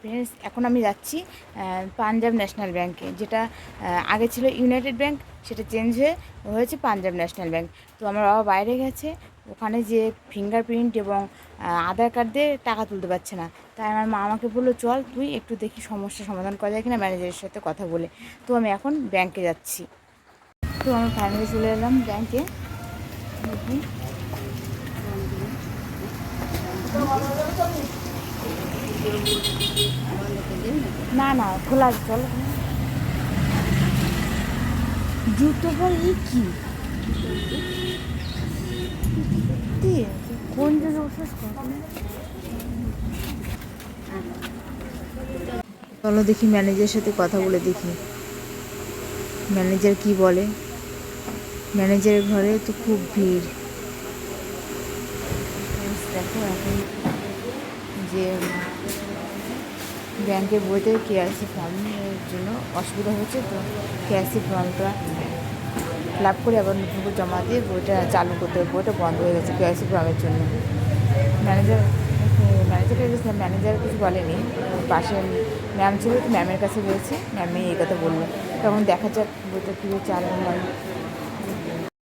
Friends এখন আমি যাচ্ছি পাঞ্জাব ন্যাশনাল ব্যাংকে যেটা আগে ছিল ইউনাইটেড ব্যাংক সেটা চেঞ্জ হয়ে, হয়েছে পাঞ্জাব ন্যাশনাল ব্যাংক তো আমার বাবা বাইরে গেছে, ওখানে যে ফিঙ্গারপ্রিন্ট এবং আধার কার্ড দিয়ে টাকা তুলতে পারছে না। তাই আমার মা আমাকে বলল, চল তুই একটু দেখি সমস্যার সমাধান করা যায় কিনা ম্যানেজারের সাথে কথা বলে। তো আমি এখন ব্যাংকে যাচ্ছি। তো আমি ফাইনালি চলে এলাম ব্যাংকে দেখি। না না খোলা চলো। জুতো পর এই কি? কোন করো চলো দেখি ম্যানেজারের সাথে কথা বলে দেখি। ম্যানেজার কি বলে? ম্যানেজারের ঘরে তো খুব ভিড়। দেখো এখন যে ব্যাংকের বইতে কেআরসি ফর্মের জন্য অসুবিধা হচ্ছে, তো কেআরসি ফর্মটা আপ করে আবার নতুন করে জমা দিয়ে বইটা চালু করতে হবে। বইটা বন্ধ হয়ে গেছে কেআরসি ফর্মের জন্য। ম্যানেজার, ম্যানেজারকে গেছিলাম ম্যানেজার কিছু বলেনি। পাশে ম্যাম ছিল, তো ম্যামের কাছে গিয়েছি ম্যামই এই কথা বলল। তখন দেখা যাক বইটা কীভাবে চালু হয়।